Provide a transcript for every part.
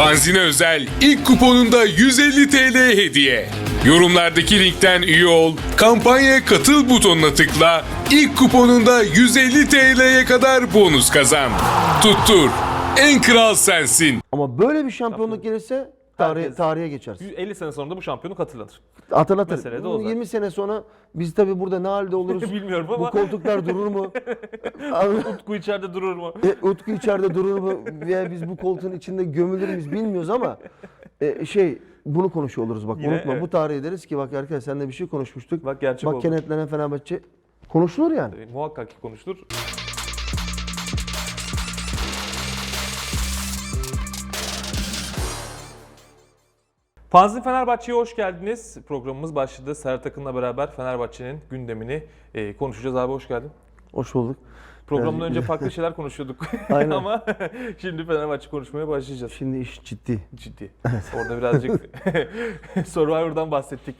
Fanzine özel ilk kuponunda 150 TL hediye. Yorumlardaki linkten üye ol, kampanyaya katıl butonuna tıkla, ilk kuponunda 150 TL'ye kadar bonus kazan. Tuttur, en kral sensin. Ama böyle bir şampiyonluk gelirse Herkes- tarihe geçersin. 150 sene sonra da bu şampiyonluk hatırlanır. Hatırlatır. Mesele de o Bunu zaten. 20 sene sonra biz tabii burada ne halde oluruz? Bilmiyorum Bu ama koltuklar durur mu? Utku içeride durur mu? e, Utku içeride durur mu? Veya biz bu koltuğun içinde gömülür müyüz bilmiyoruz ama e, şey bunu konuşuyor oluruz bak Yine, unutma. evet. Bu tarihe deriz ki bak arkadaş seninle bir şey konuşmuştuk. Bak gerçek bak oldu. kenetlenen Fenerbahçe konuşulur yani. E, Muhakkak ki konuşulur. Fanzin Fenerbahçe'ye hoş geldiniz. Programımız başladı. Serhat Akın'la beraber Fenerbahçe'nin gündemini e, konuşacağız. Abi hoş geldin. Hoş bulduk. Programdan önce farklı şeyler konuşuyorduk. Aynen. Ama şimdi Fenerbahçe konuşmaya başlayacağız. Şimdi iş ciddi. Ciddi. Orada birazcık Survivor'dan bahsettik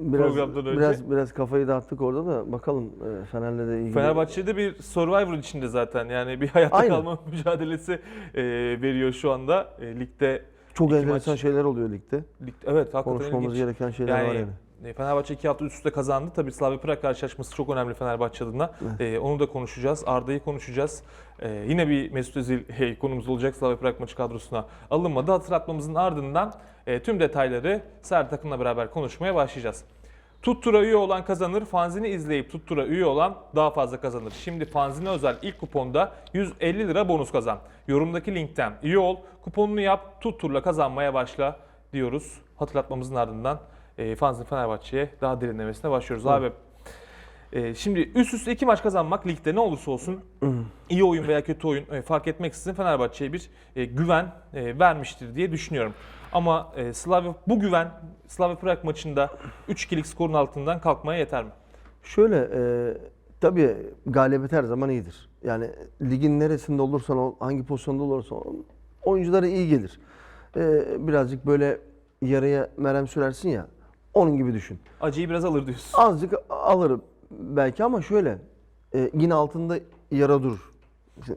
Biraz, programdan önce. biraz biraz kafayı dağıttık orada da bakalım e, Fener'le de ilgili. Fenerbahçe'de bir Survivor içinde zaten yani bir hayatta Aynen. kalma mücadelesi e, veriyor şu anda e, ligde. Çok enteresan maç- şeyler oluyor ligde. lig, evet hakikaten Konuşmamız ilginç. gereken şeyler var Yani yani. e, Fenerbahçe iki hafta üst üste kazandı. Tabii Slavia Prag karşılaşması çok önemli Fenerbahçe adına. E, onu da konuşacağız. Arda'yı konuşacağız. E, yine bir Mesut Özil hey, konumuz olacak Slavia Prag maçı kadrosuna alınmadı. Hatırlatmamızın ardından e, tüm detayları Serhat Akın'la beraber konuşmaya başlayacağız. Tuttura üye olan kazanır, fanzini izleyip Tuttura üye olan daha fazla kazanır. Şimdi fanzine özel ilk kuponda 150 lira bonus kazan. Yorumdaki linkten üye ol, kuponunu yap, Tuttur'la kazanmaya başla diyoruz. Hatırlatmamızın ardından e, fanzin Fenerbahçe'ye daha derinlemesine başlıyoruz. Abi e, şimdi üst üste iki maç kazanmak ligde ne olursa olsun iyi oyun veya kötü oyun e, fark etmeksizin Fenerbahçe'ye bir e, güven e, vermiştir diye düşünüyorum. Ama e, Slavia bu güven Slavia Prag maçında 3-2'lik skorun altından kalkmaya yeter mi? Şöyle e, tabii galibiyet her zaman iyidir. Yani ligin neresinde olursan ol, hangi pozisyonda olursan ol, oyunculara iyi gelir. E, birazcık böyle yaraya merhem sürersin ya. Onun gibi düşün. Acıyı biraz alır diyorsun. Azıcık alırım belki ama şöyle e, yine altında yara durur. İşte,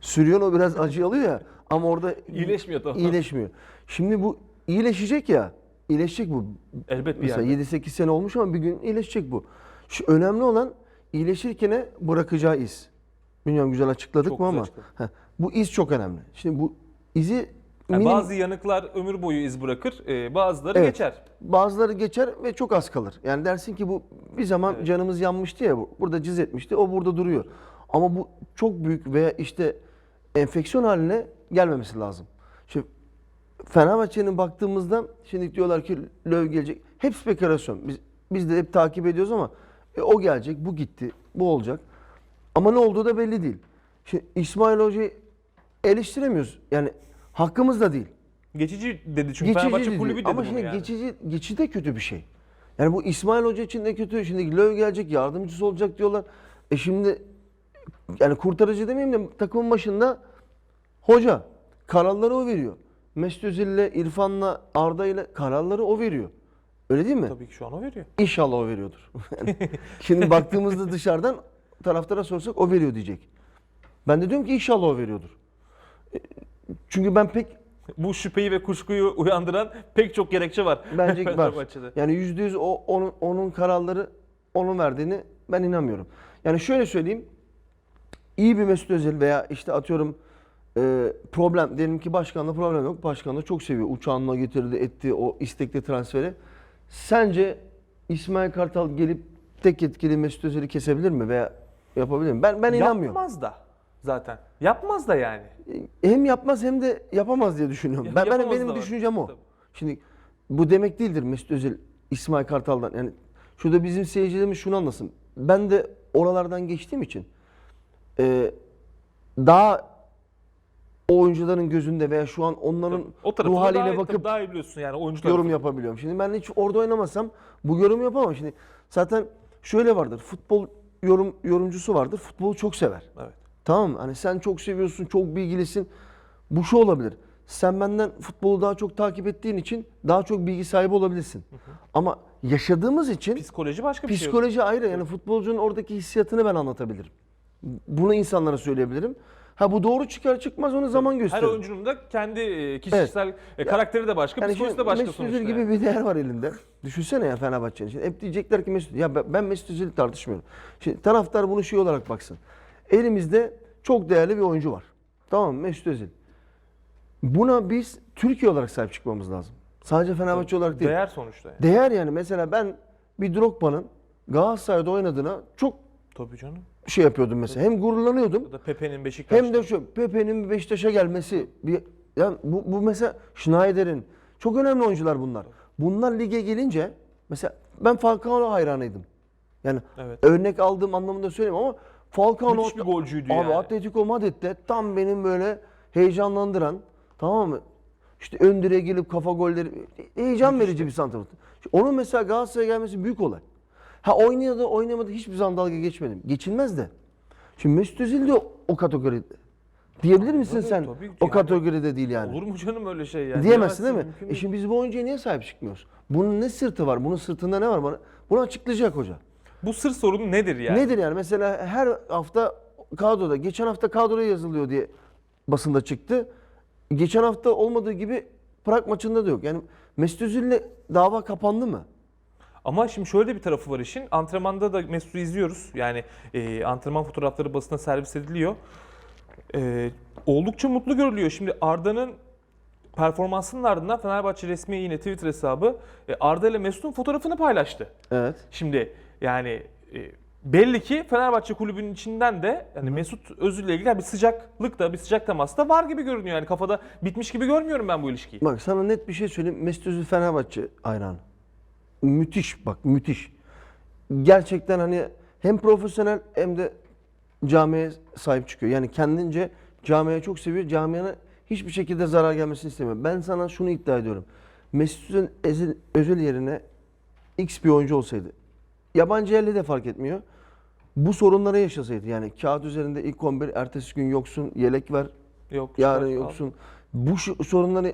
sürüyorsun o biraz acı alıyor ya ama orada İyileşmiyor tamam. iyileşmiyor. Şimdi bu iyileşecek ya. iyileşecek bu. Elbet bir Mesela yerde. 7-8 sene olmuş ama bir gün iyileşecek bu. Şu önemli olan iyileşirken bırakacağı iz. Bilmiyorum güzel açıkladık Çok mı güzel ama heh, bu iz çok önemli. Şimdi bu izi Yani minim- bazı yanıklar ömür boyu iz bırakır, e, bazıları Evet. geçer. bazıları geçer ve çok az kalır. Yani dersin ki bu bir zaman Evet. canımız yanmıştı ya bu- burada cız etmişti o burada duruyor. Ama bu çok büyük veya işte enfeksiyon haline gelmemesi lazım. Şimdi Fenerbahçe'nin baktığımızda şimdi diyorlar ki Löw gelecek. Hep spekülasyon. Biz, biz de hep takip ediyoruz ama e, o gelecek, bu gitti, bu olacak. Ama ne olduğu da belli değil. Şimdi İsmail Hoca'yı eleştiremiyoruz. Yani hakkımız da değil. Geçici dedi çünkü Fenerbahçe dedi. kulübü dedi Ama bunu şimdi yani. geçici, geçici de kötü bir şey. Yani bu İsmail Hoca için de kötü. Şimdi Löw gelecek, yardımcısı olacak diyorlar. E şimdi yani kurtarıcı demeyeyim de takımın başında hoca. Kararları o veriyor. Mesut Özil'le, İrfan'la, Arda'yla kararları o veriyor. Öyle değil mi? Tabii ki şu an o veriyor. İnşallah o veriyordur. Yani şimdi baktığımızda dışarıdan taraftara sorsak o veriyor diyecek. Ben de diyorum ki inşallah o veriyordur. E, Çünkü ben pek Bu şüpheyi ve kuşkuyu uyandıran pek çok gerekçe var. Bence var. Yani yüzde yüz o onun, onun kararları onun verdiğini ben inanmıyorum. Yani şöyle söyleyeyim. İyi bir Mesut Özil veya işte atıyorum e, problem diyelim ki başkanla problem yok. Başkan da çok seviyor. Uçağınla getirdi etti o istekli transferi. Sence İsmail Kartal gelip tek etkili Mesut Özil'i kesebilir mi veya yapabilir mi? Ben ben inanmıyorum. Yapmaz da zaten. Yapmaz da yani. Hem yapmaz hem de yapamaz diye düşünüyorum. Ya- Ben, benim yapamaz benim var. düşüncem o. Tabii. Şimdi bu demek değildir Mesut Özil İsmail Kartal'dan. Yani şurada bizim seyircilerimiz şunu anlasın. Ben de oralardan geçtiğim için e, daha o oyuncuların gözünde veya şu an onların O ruh haliyle daha, bakıp daha iyi biliyorsun yani oyuncu yorum yapabiliyorum. Şimdi ben hiç orada oynamasam bu yorum yapamam. Şimdi zaten şöyle vardır. Futbol yorum yorumcusu vardır. Futbolu çok sever. Evet. Tamam mı? Hani sen çok seviyorsun, çok bilgilisin. Bu şu olabilir. Sen benden futbolu daha çok takip ettiğin için daha çok bilgi sahibi olabilirsin. Ama yaşadığımız için Psikoloji başka bir şey. psikoloji ayrı. Yani futbolcunun oradaki hissiyatını ben anlatabilirim. Bunu insanlara söyleyebilirim. Ha bu doğru çıkar çıkmaz onu zaman Her gösterir. oyuncunun da kendi e, kişisel e, karakteri de başka, Yani psikolojisi de başka Mesut sonuçta. Özil gibi yani. bir değer var elinde. Düşünsene ya Fenerbahçe'nin. Şimdi hep diyecekler ki Mesut ya ben- ben Mesut Özil'i tartışmıyorum. Şimdi taraftar bunu şey olarak baksın. Elimizde çok değerli bir oyuncu var. Tamam mı? Mesut Özil. Buna biz Türkiye olarak sahip çıkmamız lazım. Sadece Fenerbahçe olarak değil. Değer sonuçta. Yani. Değer yani. Mesela ben bir Drogba'nın Galatasaray'da oynadığına çok Tabii canım. Şey yapıyordum mesela. Hem gururlanıyordum da Pepe'nin Beşiktaş'ta. hem de şu Pepe'nin Beşiktaş'a gelmesi. Bir, yani bu, bu mesela Schneider'in çok önemli oyuncular bunlar. Bunlar lige gelince mesela ben Falcao hayranıydım. Yani Evet. örnek aldığım anlamında söyleyeyim ama Falcao Müthiş bir golcüydü abi yani. Atletico Madrid'de tam benim böyle heyecanlandıran tamam mı? İşte ön direğe gelip kafa golleri heyecan verici bir santrafor. Onun mesela Galatasaray'a gelmesi büyük olay. Ha oynadı oynamadı hiçbir zaman dalga geçmedim. Geçilmez de. Şimdi Mesut Özil de o kategoride. Diyebilir misin Tabii, sen? tabii ki o yani. kategoride değil yani. Olur mu canım öyle şey yani? Diyemezsin değil mi? Mümkün E şimdi biz bu oyuncuya niye sahip çıkmıyoruz? Bunun ne sırtı var? Bunun sırtında ne var bana? Bunu açıklayacak hoca. Bu sır sorunu nedir yani? Nedir yani? Mesela her hafta kadroda, geçen hafta kadroya yazılıyor diye basında çıktı. Geçen hafta olmadığı gibi Prag maçında da yok. Yani Mesut Özil'le dava kapandı mı? Ama şimdi şöyle bir tarafı var işin. Antrenmanda da Mesut'u izliyoruz. Yani e, antrenman fotoğrafları basına servis ediliyor. E, oldukça mutlu görülüyor. Şimdi Arda'nın performansının ardından Fenerbahçe resmi yine Twitter hesabı e, Arda ile Mesut'un fotoğrafını paylaştı. Evet. Şimdi yani e, belli ki Fenerbahçe kulübünün içinden de yani Mesut Özil'le ilgili bir sıcaklık da bir sıcak temas da var gibi görünüyor. Yani kafada bitmiş gibi görmüyorum ben bu ilişkiyi. Bak sana net bir şey söyleyeyim. Mesut Özil Fenerbahçe hayranı. Müthiş bak müthiş. Gerçekten hani hem profesyonel hem de camiye sahip çıkıyor. Yani kendince camiye çok seviyor. Camiye hiçbir şekilde zarar gelmesini istemiyor. Ben sana şunu iddia ediyorum. Mesut Özil, Özil yerine X bir oyuncu olsaydı. Yabancı yerli de fark etmiyor. Bu sorunları yaşasaydı. Yani kağıt üzerinde ilk 11, ertesi gün yoksun, yelek var, Yok. yarın yoksun. Bu şu- sorunları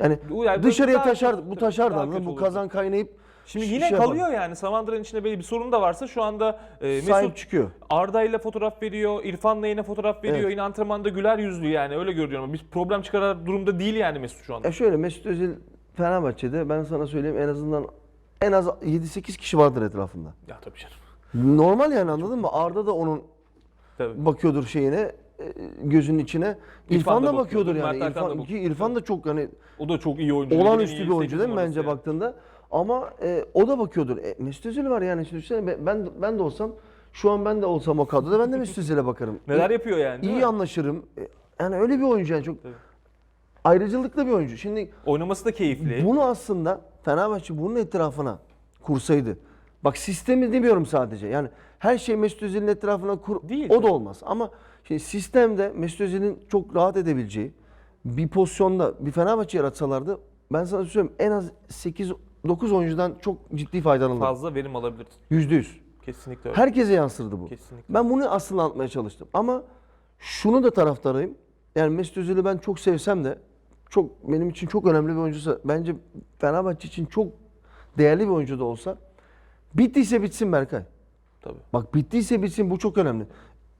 yani Bu yani dışarıya taşar, bu daha anladın mı? Bu kazan kaynayıp Şimdi şey yine yapar. kalıyor yani. Samandıra'nın içinde belli bir sorun da varsa şu anda e, Sahip Mesut çıkıyor. Arda ile fotoğraf veriyor, İrfan'la yine fotoğraf veriyor. Evet. Yine antrenmanda güler yüzlü yani öyle görüyorum. Bir problem çıkarar durumda değil yani Mesut şu anda. Ya şöyle Mesut Özil Fenerbahçe'de ben sana söyleyeyim en azından en az 7-8 kişi vardır etrafında. Ya tabii canım. Normal yani anladın mı? Arda da onun Tabii. bakıyordur şeyine e, gözünün içine. İrfan, da da bakıyordur yani. Mert da İrfan, bakıyor. ki İrfan da çok hani O da çok iyi oyuncu. Olağanüstü bir oyuncu değil mi bence yani. baktığında? Ama e, o da bakıyordur. E, Mesut Özil var yani. Şimdi düşünsene, ben- ben de olsam şu an ben de olsam o kadroda ben de Mesut Özil'e bakarım. Neler yapıyor yani İyi mi? anlaşırım. E, Yani öyle bir oyuncu yani çok Tabii. ayrıcalıklı bir oyuncu. Şimdi Oynaması da keyifli. bunu aslında Fenerbahçe bunun etrafına kursaydı. Bak sistemi demiyorum sadece. Yani her şey Mesut Özil'in etrafına kur. Değil o da olmaz. Ama şimdi sistemde Mesut Özil'in çok rahat edebileceği bir pozisyonda bir Fenerbahçe yaratsalardı ben sana söyleyeyim en az 8 9 oyuncudan çok ciddi faydalanırdı. Fazla verim alabilir. Yüzde yüz. Kesinlikle öyle. Herkese yansırdı bu. Kesinlikle. Ben bunu aslında anlatmaya çalıştım. Ama şunu da taraftarıyım. Yani Mesut Özil'i ben çok sevsem de çok benim için çok önemli bir oyuncusa bence Fenerbahçe için çok değerli bir oyuncu da olsa bittiyse bitsin Berkay. Tabii. Bak bittiyse bitsin bu çok önemli.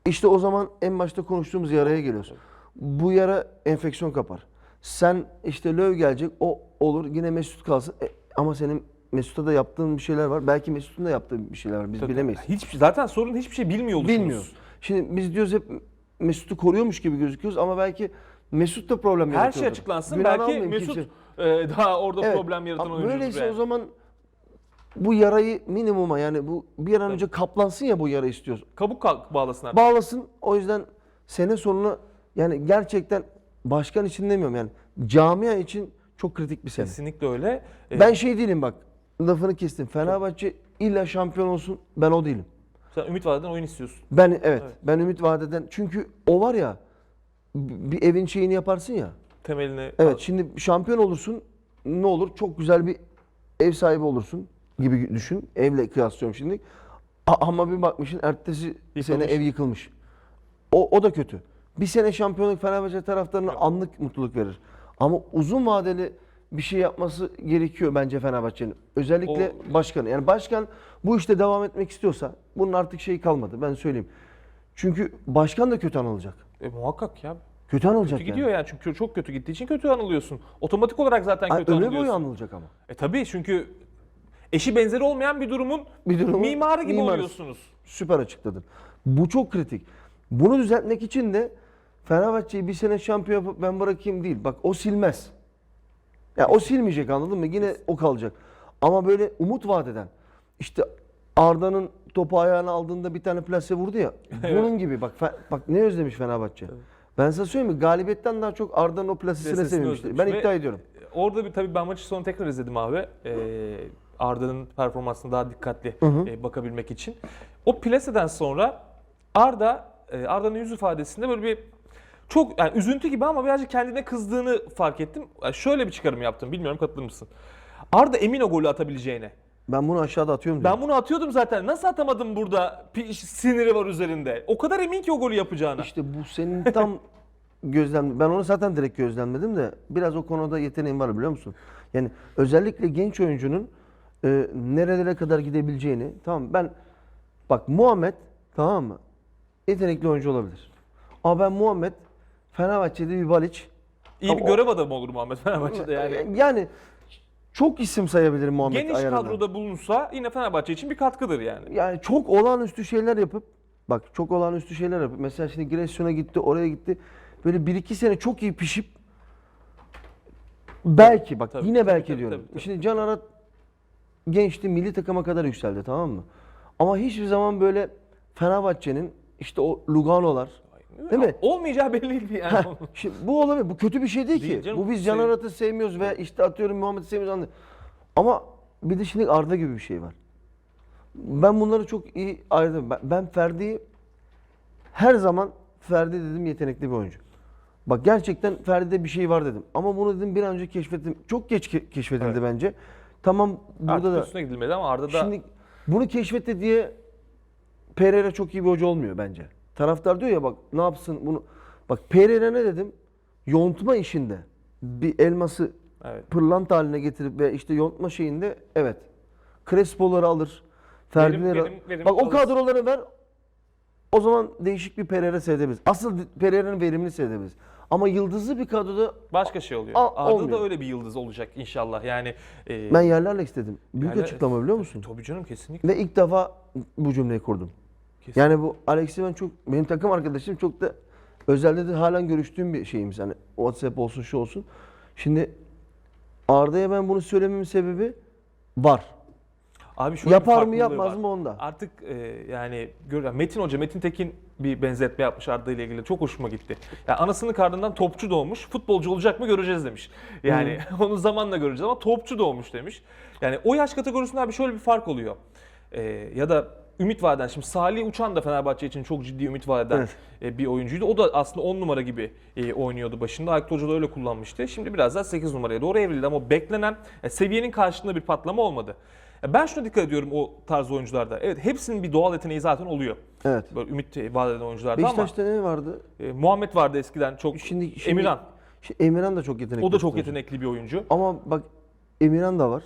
İşte o zaman en başta konuştuğumuz yaraya geliyoruz. Bu yara enfeksiyon kapar. Sen işte Löw gelecek o olur yine Mesut kalsın. E, ama senin Mesut'a da yaptığın bir şeyler var. Belki Mesut'un da yaptığı bir şeyler var. Biz Tabii. bilemeyiz. Hiçbir, zaten sorun hiçbir şey bilmiyor oluşumuz. Bilmiyoruz. Şimdi biz diyoruz hep Mesut'u koruyormuş gibi gözüküyoruz ama belki Mesut da problem Her yaratıyordur. şey açıklansın. Günahını Belki Mesut kimse. e, daha orada Evet. problem yaratan Ama oyuncudur Böyleyse yani. o zaman bu yarayı minimuma yani bu bir an önce kaplansın ya bu yara istiyoruz. Kabuk kalk bağlasın artık. Bağlasın. O yüzden sene sonuna yani gerçekten başkan için demiyorum yani camia için çok kritik bir sene. Kesinlikle öyle. E, Ben şey değilim bak lafını kestim. Fenerbahçe illa şampiyon olsun ben o değilim. sen Ümit Vadeden oyun istiyorsun. Ben evet, Evet. ben Ümit Vade'den çünkü o var ya bir evin şeyini yaparsın ya. Temelini Evet şimdi şampiyon olursun ne olur çok güzel bir ev sahibi olursun gibi düşün. Evle kıyaslıyorum şimdi. A- ama bir bakmışsın ertesi sene Yıkılmış. ev yıkılmış. O, o da kötü. Bir sene şampiyonluk Fenerbahçe taraftarına anlık mutluluk verir. Ama uzun vadeli bir şey yapması gerekiyor bence Fenerbahçe'nin. Özellikle başkanı. Yani başkan bu işte devam etmek istiyorsa bunun artık şeyi kalmadı ben söyleyeyim. Çünkü başkan da kötü anılacak. E, muhakkak ya. Kötü anılacak Kötü gidiyor yani çünkü çok kötü gittiği için kötü anılıyorsun. Otomatik olarak zaten yani. kötü Ömür boyu anılıyorsun. anılacak ama. E tabii çünkü eşi benzeri olmayan bir durumun Bir durumun mimarı gibi mimarı. oluyorsunuz. Süper açıkladın. Bu çok kritik. Bunu düzeltmek için de Fenerbahçe'yi bir sene şampiyon yapıp ben bırakayım değil. Bak o silmez. Ya o silmeyecek anladın mı? Yine o kalacak. Ama böyle umut vaat eden. İşte Arda'nın topu ayağına aldığında bir tane plase vurdu ya. Bunun gibi bak bak ne özlemiş Fenerbahçe. Ben sana söyleyeyim mi? Galibiyetten daha çok Arda'nın o plasesine özlemiş Ben ve- iddia ediyorum. Orada bir tabii ben maçı sonu tekrar izledim abi. Ee, Arda'nın performansına daha dikkatli e, bakabilmek için. O plaseden sonra Arda e, Arda'nın yüz ifadesinde böyle bir çok yani üzüntü gibi ama birazcık kendine kızdığını fark ettim. Yani şöyle bir çıkarım yaptım. Bilmiyorum katılır mısın? Arda emin o golü atabileceğine. Ben bunu aşağıda atıyorum. Ben diyorum. bunu atıyordum zaten. Nasıl atamadım burada? Pi- Siniri var üzerinde. O kadar emin ki o golü yapacağına. İşte bu senin tam gözlem. Ben onu zaten direkt gözlemledim de biraz o konuda yeteneğim var biliyor musun? Yani özellikle genç oyuncunun e, nerelere kadar gidebileceğini. Tamam ben bak Muhammed tamam mı? Yetenekli oyuncu olabilir. Ama ben Muhammed Fenerbahçe'de bir Baliç. İyi bir görev adamı olur Muhammed Fenerbahçe'de yani. Yani çok isim sayabilirim Muhammed Geniş ayarında. kadroda bulunsa yine Fenerbahçe için bir katkıdır yani. Yani çok olağanüstü şeyler yapıp bak çok olağanüstü şeyler yapıp mesela şimdi Giresun'a gitti oraya gitti böyle bir iki sene çok iyi pişip belki bak Tabii, yine tabii, belki tabii, diyorum. tabii, tabii. Şimdi Can Arat gençti milli takıma kadar yükseldi tamam mı? Ama hiçbir zaman böyle Fenerbahçe'nin işte o Lugano'lar değil mi? Olmayacağı belliydi yani. Şimdi bu olabilir. Bu kötü bir şey değil, Değil ki. canım, bu biz Can sev- Arat'ı sevmiyoruz ve işte atıyorum Muhammed'i sevmiyoruz. anlıyor. Ama bir de şimdi Arda gibi bir şey var. Ben bunları çok iyi ayırdım. Ben, ben Ferdi'yi her zaman Ferdi dedim yetenekli bir oyuncu. Bak gerçekten Ferdi'de bir şey var dedim. Ama bunu dedim bir an önce keşfettim. Çok geç ke- keşfedildi bence. Tamam burada Artık da üstüne gidilmedi ama Arda da Şimdi bunu keşfetti diye Pereira çok iyi bir hoca olmuyor bence. Taraftar diyor ya bak ne yapsın bunu. Bak Pereira ne dedim? Yontma işinde bir elması evet. pırlanta haline getirip ve işte yontma şeyinde evet. Crespo'ları alır. Ferdi'leri verim- verim Bak o kadroları ver. O zaman değişik bir Pereira seyredebiliriz. Asıl Pereira'nın verimini seyredebiliriz. Ama yıldızlı bir kadroda başka şey oluyor. Aa, Arda olmuyor. da öyle bir yıldız olacak inşallah. Yani e, ben yerlerle istedim. Büyük yani- açıklama biliyor musun? Tabii canım kesinlikle. Ve ilk defa bu cümleyi kurdum. kesinlikle. Yani bu Alex'i ben çok benim takım arkadaşım çok da özelde de halen görüştüğüm bir şeyimiz. Hani WhatsApp olsun şu olsun. Şimdi Arda'ya ben bunu söylememin sebebi var. Abi şöyle Yapar mı yapmaz var. mı onda. Artık e, yani gör, Metin Hoca, Metin Tekin bir benzetme yapmış Arda ile ilgili. Çok hoşuma gitti. Yani anasının karnından topçu doğmuş, futbolcu olacak mı göreceğiz demiş. Yani onu zamanla göreceğiz ama topçu doğmuş demiş. Yani o yaş kategorisinde abi şöyle bir fark oluyor. E, ya da ümit vaden şimdi Salih Uçan da Fenerbahçe için çok ciddi ümit vaden Evet. e, bir oyuncuydu. O da aslında 10 numara gibi e, oynuyordu başında. Aykut Hoca da öyle kullanmıştı. Şimdi biraz daha 8 numaraya doğru evrildi ama beklenen e, seviyenin karşılığında bir patlama olmadı. Ya Ben şuna dikkat ediyorum o tarz oyuncularda. Evet hepsinin bir doğal yeteneği zaten oluyor. Evet. Böyle ümit vaat eden oyuncularda ama Beşiktaş'ta ne vardı? e, Muhammed vardı eskiden çok. Şimdi, şimdi Emirhan. Şimdi Emirhan da çok yetenekli. O da çok yetenekli bir oyuncu. Ama bak Emirhan da var.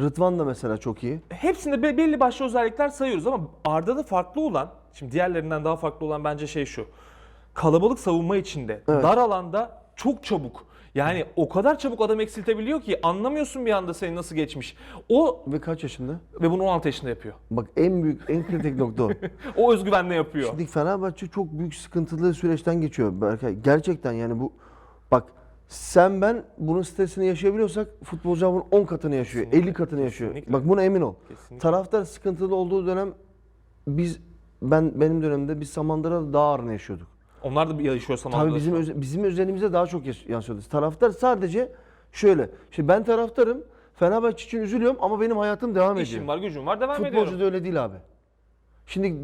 Rıdvan da mesela çok iyi. Hepsinde be- belli başlı özellikler sayıyoruz ama Arda'da farklı olan, şimdi diğerlerinden daha farklı olan bence şey şu. Kalabalık savunma içinde, Evet. dar alanda çok çabuk. Yani o kadar çabuk adam eksiltebiliyor ki anlamıyorsun bir anda senin nasıl geçmiş. O Ve kaç yaşında? ve bunu 16 yaşında yapıyor. Bak en büyük, en kritik nokta o. O özgüvenle yapıyor. Şimdi Fenerbahçe çok büyük sıkıntılı süreçten geçiyor Berkay. Gerçekten yani bu bak sen ben bunun stresini yaşayabiliyorsak futbolcular bunun 10 katını yaşıyor, Kesinlikle, 50 katını yaşıyor. kesinlikle. Bak buna emin ol. Kesinlikle. Taraftar sıkıntılı olduğu dönem biz ben benim dönemde biz Samandıra'da daha ağırını yaşıyorduk. Onlar da bir yaşıyor sanatlar. Tabii bizim öze- bizim özelimize daha çok yaş- yansıyordu. Taraftar sadece şöyle. Şimdi ben taraftarım. Fenerbahçe için üzülüyorum ama benim hayatım devam ediyor. İşim var, gücüm var, devam Futbolcu ediyorum. da öyle değil abi. Şimdi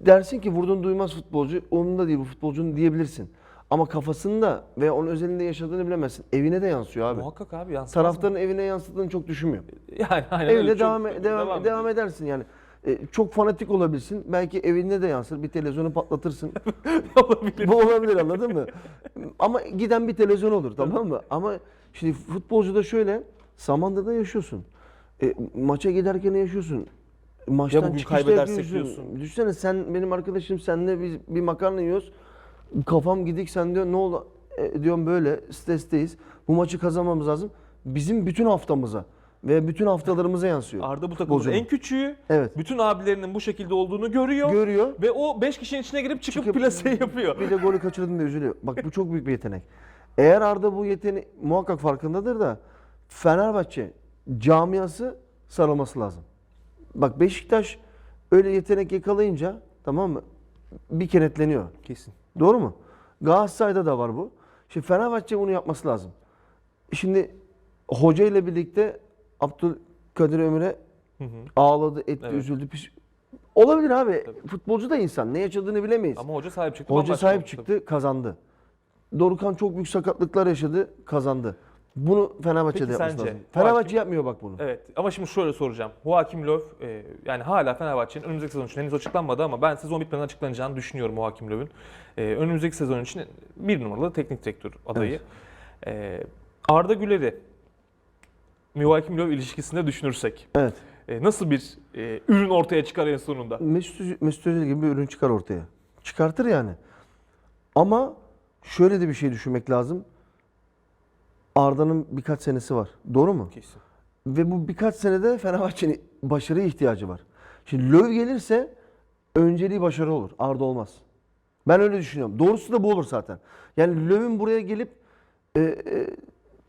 dersin ki vurdun duymaz futbolcu. Onun da değil bu futbolcunun diyebilirsin. Ama kafasında ve onun özelinde yaşadığını bilemezsin. Evine de yansıyor abi. Muhakkak abi yansımaz Taraftarın evine yansıdığını çok düşünmüyorum. mı? Yani aynen öyle. Çok- devam, çok devam, devam, ediyor. edersin yani. E, çok fanatik olabilsin. Belki evinde de yansır. Bir televizyonu patlatırsın. Olabilir. Bu olabilir anladın mı? Ama giden bir televizyon olur tamam mı? Ama şimdi futbolcuda şöyle Samandır'da yaşıyorsun. E, maça giderken yaşıyorsun. Maçtan bugün çıkışta kaybedersek yaşıyorsun. diyorsun. Düşünsene sen benim arkadaşım senle biz bir makarna yiyoruz. Kafam gidik sen diyor ne oldu? E, diyorum böyle stresteyiz. Bu maçı kazanmamız lazım. Bizim bütün haftamıza ve bütün haftalarımıza yansıyor. Arda bu takımın Futbolcunun. en küçüğü. Evet. Bütün abilerinin bu şekilde olduğunu görüyor. Görüyor. Ve o 5 kişinin içine girip çıkıp, Çıkıp- plaseyi yapıyor. Bir de golü kaçırdın diye üzülüyor. Bak bu çok büyük bir yetenek. Eğer Arda bu yeteneği muhakkak farkındadır da Fenerbahçe camiası sarılması lazım. Bak Beşiktaş öyle yetenek yakalayınca tamam mı? Bir kenetleniyor. Kesin. Doğru mu? Galatasaray'da da var bu. Şimdi Fenerbahçe bunu yapması lazım. Şimdi hoca ile birlikte Abdülkadir Ömür'e Hı hı. ağladı, etti, Evet. üzüldü. pis- Olabilir abi. Futbolcu da insan. Ne yaşadığını bilemeyiz. Ama hoca sahip çıktı. Hoca bambaşka sahip oldu çıktı, kazandı. Dorukan çok büyük sakatlıklar yaşadı, kazandı. Bunu Fenerbahçe'de Peki yapması sence lazım. Fenerbahçe hakim- yapmıyor bak bunu. Evet ama şimdi şöyle soracağım. Joachim Löw e, yani hala Fenerbahçe'nin önümüzdeki sezon için henüz açıklanmadı ama ben sezon bitmeden açıklanacağını düşünüyorum Joachim Löw'ün. E, önümüzdeki sezon için bir numaralı teknik direktör adayı. E, Arda Güler'i Joachim Löw ilişkisinde düşünürsek Evet. e, nasıl bir e, ürün ortaya çıkar en sonunda? Mesut, Mesut Özil gibi bir ürün çıkar ortaya. Çıkartır yani. Ama şöyle de bir şey düşünmek lazım. Arda'nın birkaç senesi var. Doğru mu? Kesin. Ve bu birkaç senede Fenerbahçe'nin başarıya ihtiyacı var. Şimdi Löw gelirse önceliği başarı olur. Arda olmaz. Ben öyle düşünüyorum. Doğrusu da bu olur zaten. Yani Löw'ün buraya gelip e, e,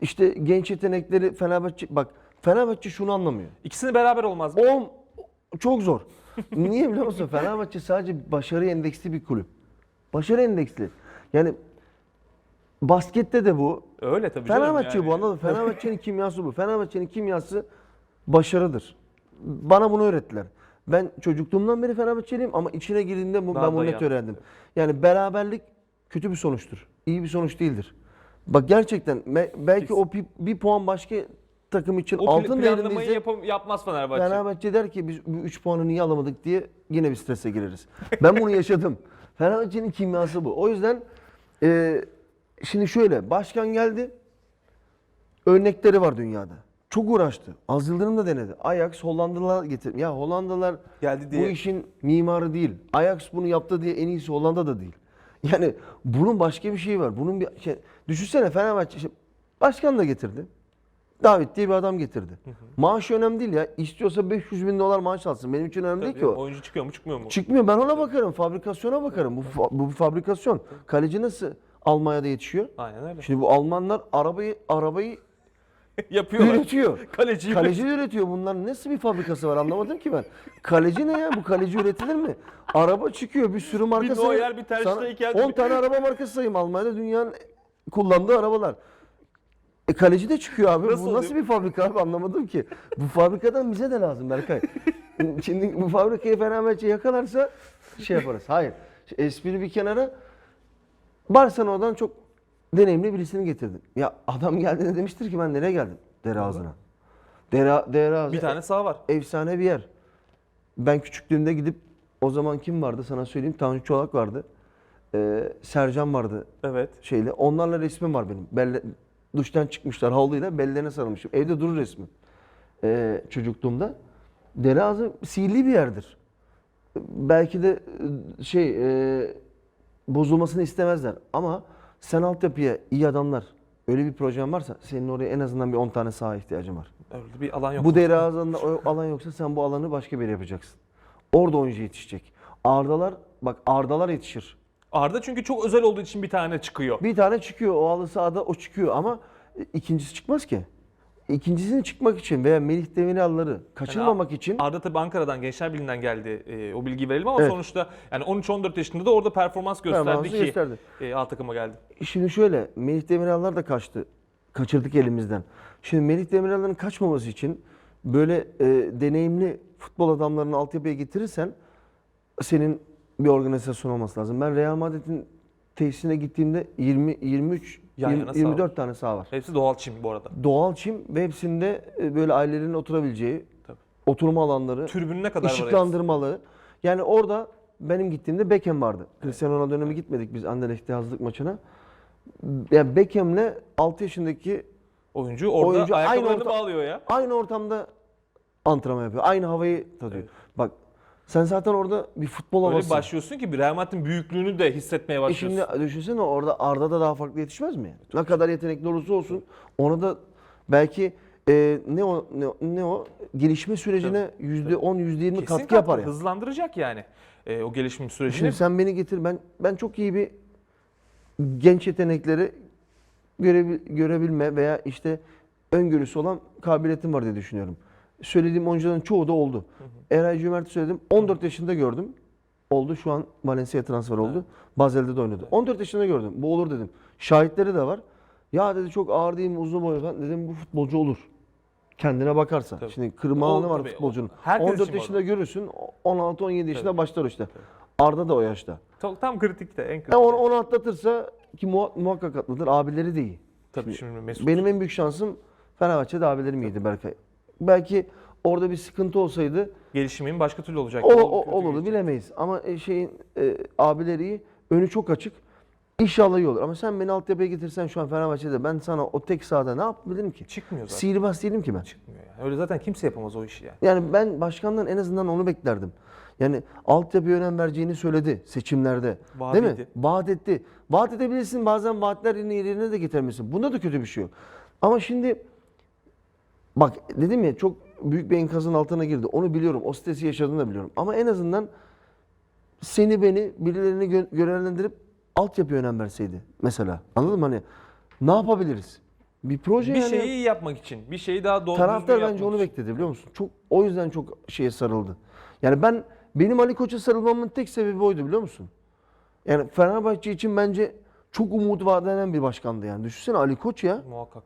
işte genç yetenekleri Fenerbahçe bak Fenerbahçe şunu anlamıyor. İkisini beraber olmaz mı? O çok zor. Niye biliyor musun? Fenerbahçe sadece başarı endeksli bir kulüp. Başarı endeksli. Yani baskette de bu. Öyle tabii Fenerbahçe yani. bu anladın mı? Fenerbahçe'nin kimyası bu. Fenerbahçe'nin kimyası başarıdır. Bana bunu öğrettiler. Ben çocukluğumdan beri Fenerbahçeliyim ama içine girdiğinde bu, ben bunu net öğrendim. Yani beraberlik kötü bir sonuçtur. İyi bir sonuç değildir. Bak gerçekten me- belki Kesin. o bir, bir puan başka takım için O pl- altın planlamayı değerindeyse yapam- yapmaz Fenerbahçe. Fenerbahçe der ki biz bu 3 puanı niye alamadık diye yine bir strese gireriz. Ben bunu yaşadım. Fenerbahçe'nin kimyası bu. O yüzden e, şimdi şöyle başkan geldi. Örnekleri var dünyada. Çok uğraştı. Az Yıldırım da denedi. Ajax Hollandalılar getir. Ya Hollandalılar Geldi bu diye. işin mimarı değil. Ajax bunu yaptı diye en iyisi Hollanda da değil. Yani bunun başka bir şeyi var. Bunun bir şey, düşünsene Fenerbahçe şimdi başkan da getirdi. David diye bir adam getirdi. Maaşı önemli değil ya. İstiyorsa 500 bin dolar maaş alsın. Benim için önemli değil Tabii, ki o. oyuncu çıkıyor mu çıkmıyor mu? Çıkmıyor. Ben ona bakarım. Fabrikasyona bakarım. Bu, fa- bu bir fabrikasyon. Kaleci nasıl Almanya'da yetişiyor? Aynen öyle. Şimdi bu Almanlar arabayı arabayı Yapıyorlar. üretiyor. Kaleci Kaleci üretiyor. Bunların nasıl bir fabrikası var anlamadım ki ben. Kaleci ne ya? Bu kaleci üretilir mi? Araba çıkıyor. Bir sürü marka bir Ter Sana Stegen. 10 tane araba markası sayayım. Almanya'da dünyanın kullandığı arabalar. E kaleci de çıkıyor abi. Nasıl bu nasıl oluyor? bir fabrika abi anlamadım ki. Bu fabrikadan bize de lazım Berkay. Şimdi bu fabrikayı Fenerbahçe yakalarsa şey yaparız. Hayır. Espri bir kenara. Barcelona'dan çok deneyimli birisini getirdim. Ya adam geldiğinde demiştir ki ben nereye geldim? Dere ağzına. Dere, dere ağzı. Bir tane sağ var. Efsane bir yer. Ben küçüklüğümde gidip o zaman kim vardı sana söyleyeyim. Tanju Çolak vardı. Ee, Sercan vardı Evet. şeyle. Onlarla resmim var benim. Belle, duştan çıkmışlar havluyla bellerine sarılmışım. Evde durur resmi. Ee, çocukluğumda. Dere ağzı sihirli bir yerdir. Belki de e, şey e, bozulmasını istemezler. Ama sen altyapıya iyi adamlar öyle bir projen varsa senin oraya en azından bir 10 tane saha ihtiyacın var. Öyle bir alan yok. Bu dere ağzında alan yoksa sen bu alanı başka bir yere yapacaksın. Orada oyuncu yetişecek. Ardalar bak Ardalar yetişir. Arda çünkü çok özel olduğu için bir tane çıkıyor. Bir tane çıkıyor o halı sahada o çıkıyor ama ikincisi çıkmaz ki. İkincisini çıkmak için veya Melih Demiral'ları kaçırmamak için Arda tabii Ankara'dan Gençler Birliği'nden geldi. E, o bilgiyi verelim ama Evet. sonuçta yani 13-14 yaşında da orada performans gösterdi Performansı ki gösterdi. e, A takıma geldi. Şimdi şöyle Melih Demiral'lar da kaçtı. Kaçırdık elimizden. Şimdi Melih Demiral'ların kaçmaması için böyle e, deneyimli futbol adamlarını altyapıya getirirsen senin bir organizasyon olması lazım. Ben Real Madrid'in tesisine gittiğimde 20 23 Yan 20 yana saha 24 tane saha var. Hepsi doğal çim bu arada. Doğal çim ve hepsinde e, böyle ailelerin oturabileceği Tabii. oturma alanları, Tribününe kadar var ışıklandırmalı. Yani orada benim gittiğimde Beckham vardı. Cristiano Ronaldo dönemi gitmedik biz Anderlecht'te hazırlık maçına. Yani Beckham'le 6 yaşındaki Oyuncu orada Oyuncu aynı orta- bağlıyor ya. aynı ortamda antrenman yapıyor. Aynı havayı tadıyor. Bak Sen zaten orada bir futbol Öyle havası. başlıyorsun ki bir Real Madrid'in büyüklüğünü de hissetmeye E başlıyorsun. şimdi düşünsene orada Arda da daha farklı yetişmez mi? Ne kadar yetenekli olursa olsun ona da belki e, ne o ne, o- ne o gelişme sürecine yüzde on yüzde yirmi Kesin katkı yapar ya. Hızlandıracak yani e, o gelişim sürecini. Şimdi sen beni getir ben ben çok iyi bir genç yetenekleri görebil, görebilme veya işte öngörüsü olan kabiliyetim var diye düşünüyorum. Söylediğim oyuncuların çoğu da oldu. Eray Cömert'i söyledim. 14 yaşında gördüm. Oldu. Şu an Valencia'ya transfer oldu. Bazel'de de oynadı. 14 yaşında gördüm. Bu olur dedim. Şahitleri de var. Ya dedi çok ağır değil mi uzun boylu falan. Dedim bu futbolcu olur. Kendine bakarsa. Tabii. Şimdi kırma alanı var tabii, futbolcunun. herkes 14 için yaşında var. görürsün. 16-17 yaşında başlar işte. Arda da o yaşta. Tam, tam kritikte en kritikte. Ya onu, onu atlatırsa ki muha- muhakkak atlatır. Abileri de iyi. Tabii şimdi Mesut. Benim en büyük şansım Fenerbahçe'de abilerim iyiydi Berkay. Belki orada bir sıkıntı olsaydı gelişimin başka türlü olacak. o, o, olurdu bilemeyiz. Ama e, şeyin e, abileri. Önü çok açık. İnşallah iyi olur. Ama sen beni altyapıya getirsen şu an Fenerbahçe'de ben sana o tek sahada ne yapabilirim ki? Çıkmıyor zaten. Sihirbaz değilim ki ben. Çıkmıyor yani. Öyle zaten kimse yapamaz o işi yani. Yani ben başkandan en azından onu beklerdim. Yani altyapıya önem vereceğini söyledi seçimlerde. Vaat değil mi? etti. Vaat etti. Vaat edebilirsin bazen vaatler yerine, yerine de getirmesin. Bunda da kötü bir şey yok. Ama şimdi bak dedim ya çok büyük bir enkazın altına girdi. Onu biliyorum. O stresi yaşadığını da biliyorum. Ama en azından seni beni birilerini gö- görevlendirip altyapıya önem verseydi mesela. Anladın mı? Hani ne yapabiliriz? Bir proje Bir yani. şeyi iyi yapmak için, bir şeyi daha doğru Taraftar bence onu için. bekledi biliyor musun? Çok o yüzden çok şeye sarıldı. Yani ben benim Ali Koç'a sarılmamın tek sebebi oydu biliyor musun? Yani Fenerbahçe için bence çok umut vaat eden bir başkandı yani. Düşünsene Ali Koç ya. Muhakkak.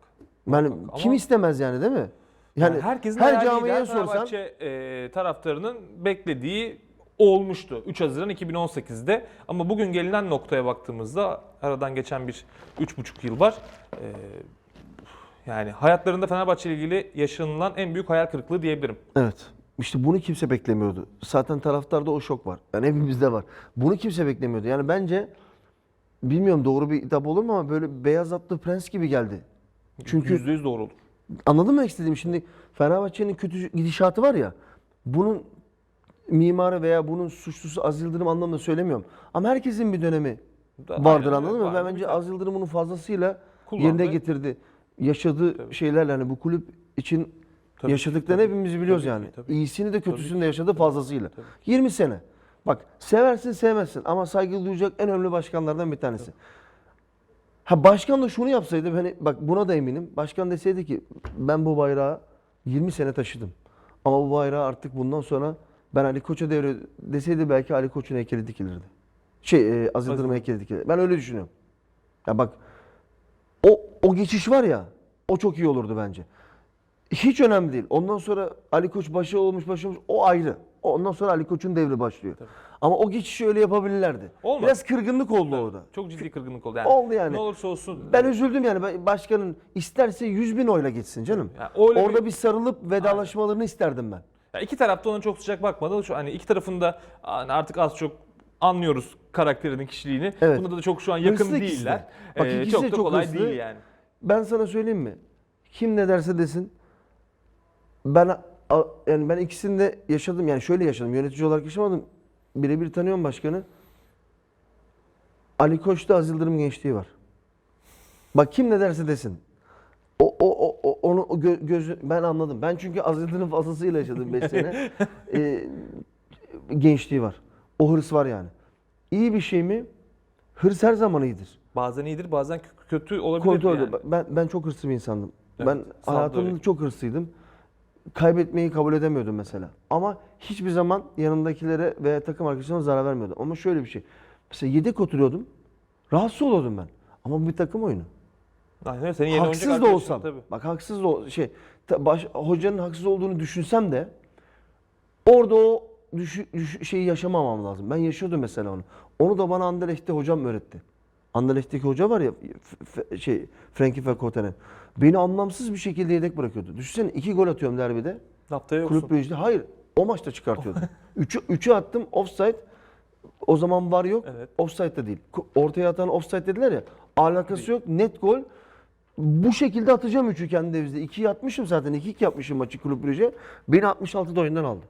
Yani Muhakkak. kim Ama- istemez yani değil mi? Yani Yani, herkesin her hayaliyle camiye sorsan Fenerbahçe e, taraftarının beklediği olmuştu 3 Haziran 2018'de. Ama bugün gelinen noktaya baktığımızda aradan geçen bir 3,5 yıl var. E, yani hayatlarında Fenerbahçe ile ilgili yaşanılan en büyük hayal kırıklığı diyebilirim. Evet. İşte bunu kimse beklemiyordu. Zaten taraftarda o şok var. Yani hepimizde var. Bunu kimse beklemiyordu. Yani bence bilmiyorum doğru bir hitap olur mu ama böyle beyaz atlı prens gibi geldi. Çünkü %100 doğru olur. Anladın mı istediğim? Şimdi Fenerbahçe'nin kötü gidişatı var ya. Bunun mimarı veya bunun suçlusu Aziz Yıldırım anlamında söylemiyorum. Ama herkesin bir dönemi Da- vardır aynen anladın mı? Ben bence Aziz Yıldırım bunu fazlasıyla Kullandı. yerine getirdi. Yaşadığı şeylerle hani bu kulüp için Tabii, yaşadıklarını tabii. hepimiz biliyoruz Tabii yani. tabii. İyisini de kötüsünü de yaşadı fazlasıyla. 20 sene. Bak seversin sevmezsin ama saygı duyacak en önemli başkanlardan bir tanesi. Ha başkan da şunu yapsaydı hani bak buna da eminim. Başkan deseydi ki ben bu bayrağı 20 sene taşıdım. Ama bu bayrağı artık bundan sonra ben Ali Koç'a devre deseydi belki Ali Koç'un heykeli dikilirdi. Şey e, Aziz Yıldırım heykeli dikilirdi. Ben öyle düşünüyorum. Ya bak o o geçiş var ya o çok iyi olurdu bence. Hiç önemli değil. Ondan sonra Ali Koç başı olmuş başı olmuş o ayrı. Ondan sonra Ali Koç'un devri başlıyor. Ama o geçişi öyle yapabilirlerdi. Olmadı. Biraz kırgınlık oldu orada. Çok ciddi kırgınlık oldu. Yani Oldu yani. Ne olursa olsun. Ben üzüldüm yani başkanın isterse 100 bin oyla geçsin canım. Yani Orada bir- bir, sarılıp vedalaşmalarını isterdim ben. Ya iki tarafta ona çok sıcak bakmadı. Şu hani iki tarafında hani artık az çok anlıyoruz karakterinin kişiliğini. Evet. Bunda da çok şu an yakın Hırslı ikisi de. değiller. Bak Ee, çok da çok kolay hırslı. değil yani. Ben sana söyleyeyim mi? Kim ne derse desin. Ben yani ben ikisini de yaşadım. Yani şöyle yaşadım. Yönetici olarak yaşamadım. Birebir tanıyorum başkanı. Ali Koç'ta Aziz Yıldırım gençliği var. Bak kim ne derse desin. O, o, o, o- onu o gö- gözü ben anladım. Ben çünkü Aziz Yıldırım fazlasıyla yaşadım 5 sene. Ee, gençliği var. O hırs var yani. İyi bir şey mi? Hırs her zaman iyidir. Bazen iyidir bazen kö- kötü olabilir Kontrol yani. Ben ben çok hırslı bir insandım. Evet, ben hayatımda çok hırslıydım. Kaybetmeyi kabul edemiyordum mesela. Ama hiçbir zaman yanımdakilere veya takım arkadaşlarıma zarar vermiyordum. Ama şöyle bir şey. Mesela yedek oturuyordum. Rahatsız oluyordum ben. Ama bu bir takım oyunu. Aynen öyle. Senin yeni haksız da olsam. Tabii. Bak haksız da ol- şey ta- baş, hocanın haksız olduğunu düşünsem de orada o düşü, düşü- şeyi yaşamamam lazım. Ben yaşıyordum mesela onu. Onu da bana Anderlecht'te hocam öğretti. Anderlecht'teki hoca var ya şey Frankie Verkootenen. Beni anlamsız bir şekilde yedek bırakıyordu. Düşünsene iki gol atıyorum derbide. Haftaya yoksun. Kulüp Brugge'de. Hayır. O maçta çıkartıyordu. üçü, üçü attım offside. O zaman var yok. Evet. Offside de değil. Ortaya atan offside dediler ya. Alakası yok. Net gol. Bu şekilde atacağım üçü kendi evimizde. İkiyi atmışım zaten. 2-2 yapmışım maçı Kulüp Brugge. Beni 66'da oyundan aldı.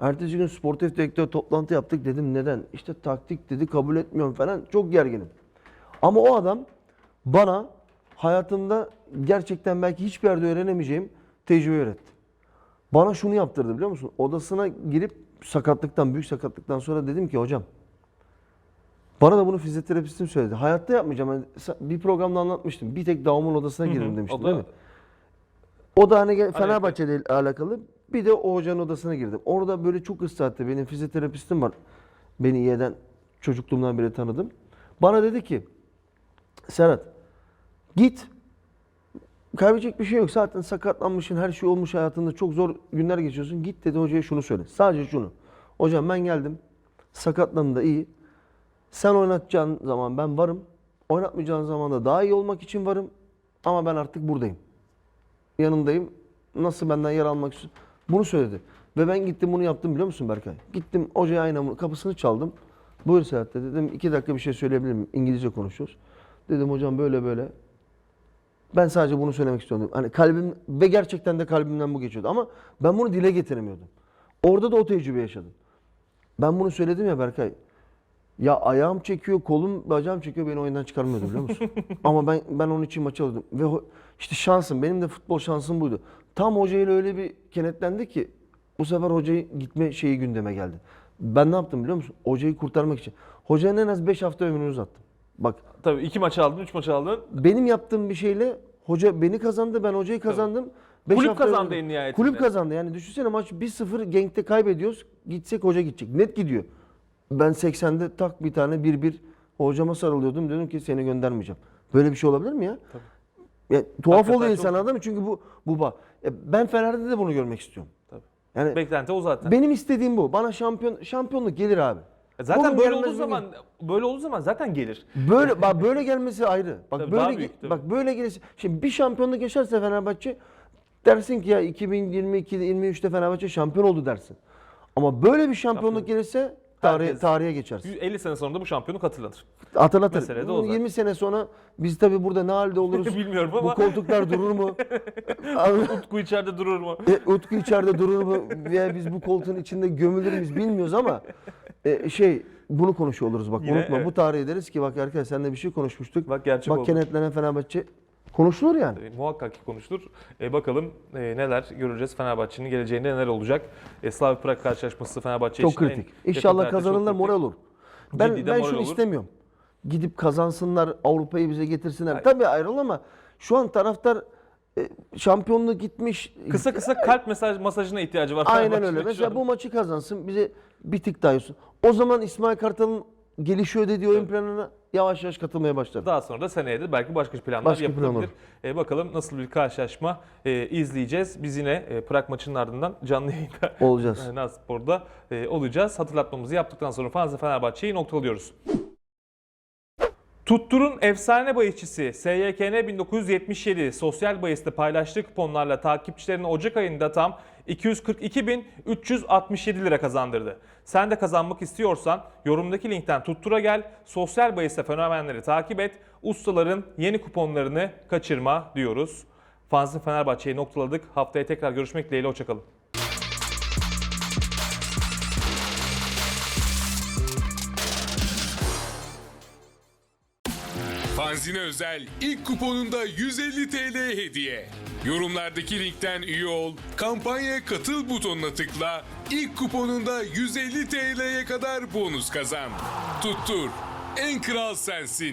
Ertesi gün sportif direktör toplantı yaptık. Dedim neden? İşte taktik dedi kabul etmiyorum falan. Çok gerginim. Ama o adam bana hayatımda gerçekten belki hiçbir yerde öğrenemeyeceğim tecrübe öğretti. Bana şunu yaptırdı biliyor musun? Odasına girip sakatlıktan, büyük sakatlıktan sonra dedim ki hocam bana da bunu fizyoterapistim söyledi. Hayatta yapmayacağım. Yani bir programda anlatmıştım. Bir tek davamın odasına girdim demiştim O da- değil mi? O da hani gel- Fenerbahçe ile alakalı. Bir de o hocanın odasına girdim. Orada böyle çok ısrar etti. Benim fizyoterapistim var. Beni iyi eden çocukluğumdan beri tanıdım. Bana dedi ki Serhat git kaybedecek bir şey yok. Zaten sakatlanmışsın, her şey olmuş hayatında. Çok zor günler geçiyorsun. Git dedi hocaya şunu söyle. Sadece şunu. Hocam ben geldim. Sakatlandım da iyi. Sen oynatacağın zaman ben varım. Oynatmayacağın zaman da daha iyi olmak için varım. Ama ben artık buradayım. Yanındayım. Nasıl benden yer almak istiyorsun? Bunu söyledi. Ve ben gittim bunu yaptım biliyor musun Berkay? Gittim hocaya aynı kapısını çaldım. Buyur Serhat dedi. Dedim iki dakika bir şey söyleyebilir miyim? İngilizce konuşuyoruz. Dedim hocam böyle böyle. Ben sadece bunu söylemek istiyordum. Hani kalbim ve gerçekten de kalbimden bu geçiyordu. Ama ben bunu dile getiremiyordum. Orada da o tecrübe yaşadım. Ben bunu söyledim ya Berkay. Ya ayağım çekiyor, kolum, bacağım çekiyor beni oyundan çıkarmıyordu biliyor musun? Ama ben ben onun için maç alıyordum. Ve işte şansım, benim de futbol şansım buydu. Tam hocayla öyle bir kenetlendi ki bu sefer hocayı gitme şeyi gündeme geldi. Ben ne yaptım biliyor musun? Hocayı kurtarmak için. Hocanın en az 5 hafta ömrünü uzattım. Bak Tabii iki maç aldın, üç maç aldın. benim yaptığım bir şeyle hoca beni kazandı, ben hocayı kazandım. Beş Kulüp hafta kazandı en nihayetinde. Kulüp kazandı. Yani düşünsene maç 1-0 Genk'te kaybediyoruz. Gitsek hoca gidecek. Net gidiyor. Ben 80'de tak bir tane 1-1 hocama sarılıyordum. Dedim ki seni göndermeyeceğim. Böyle bir şey olabilir mi ya? Ya, tuhaf Hakikaten oluyor çok- insan adam çünkü bu bu ba. E, ben Fener'de de bunu görmek istiyorum. Tabii. Yani Beklenti o zaten. benim istediğim bu. Bana şampiyon şampiyonluk gelir abi. Zaten Bugün böyle olduğu bugün. zaman böyle olduğu zaman zaten gelir. Böyle bak böyle gelmesi ayrı. Bak Tabii, böyle büyük, tabii. bak böyle gelirse şimdi bir şampiyonluk geçerse Fenerbahçe dersin ki ya 2022'de 23'te Fenerbahçe şampiyon oldu dersin. Ama böyle bir şampiyonluk gelirse Herkes- tarihe geçersin. 50 sene sonra da bu şampiyonluk hatırlanır. Hatırlatır. Mesele de o zaten. 20 sene sonra biz tabii burada ne halde oluruz? Bilmiyorum Bu ama koltuklar durur mu? Utku içeride durur mu? E, Utku içeride durur mu? Veya biz bu koltuğun içinde gömülür müyüz bilmiyoruz ama e, şey bunu konuşuyor oluruz bak Yine, unutma. evet. Bu tarihe deriz ki bak arkadaş seninle bir şey konuşmuştuk. Bak gerçek Bak oldu. kenetlenen Fenerbahçe konuşulur yani. E, muhakkak ki konuşulur. E, bakalım e, neler göreceğiz Fenerbahçe'nin geleceğinde neler olacak. E, Slavia Prag karşılaşması Fenerbahçe Çok için en kritik. İnşallah çok kazanırlar moral olur. Ben Ciddi ben moral şunu olur. istemiyorum. Gidip kazansınlar, Avrupa'yı bize getirsinler. Hayır. Tabii ayrıl ama şu an taraftar e, şampiyonluk gitmiş. Kısa kısa kalp mesaj masajına ihtiyacı var. Aynen öyle. Mesela bu maçı kazansın, bize bir tık daha olsun. O zaman İsmail Kartal'ın gelişiyor dediği oyun planına yavaş yavaş katılmaya başladı. Daha sonra da seneye de belki başka planlar Başka yapılabilir. E, bakalım nasıl bir karşılaşma e, izleyeceğiz. Biz yine e, Prag maçının ardından canlı yayında Olacağız. e, Naspor'da e, olacağız. Hatırlatmamızı yaptıktan sonra Fanzi Fenerbahçe'yi noktalıyoruz. Tuttur'un efsane bahisçisi SYKN 1977 sosyal bahiste paylaştığı kuponlarla takipçilerine Ocak ayında tam 242.367 lira kazandırdı. Sen de kazanmak istiyorsan yorumdaki linkten Tuttur'a gel, sosyal bahiste fenomenleri takip et, ustaların yeni kuponlarını kaçırma diyoruz. Fanzin Fenerbahçe'yi noktaladık. Haftaya tekrar görüşmek dileğiyle, hoşçakalın. Fanzine özel ilk kuponunda 150 TL hediye. Yorumlardaki linkten üye ol, kampanyaya katıl butonuna tıkla, ilk kuponunda 150 TL'ye kadar bonus kazan. Tuttur, en kral sensin.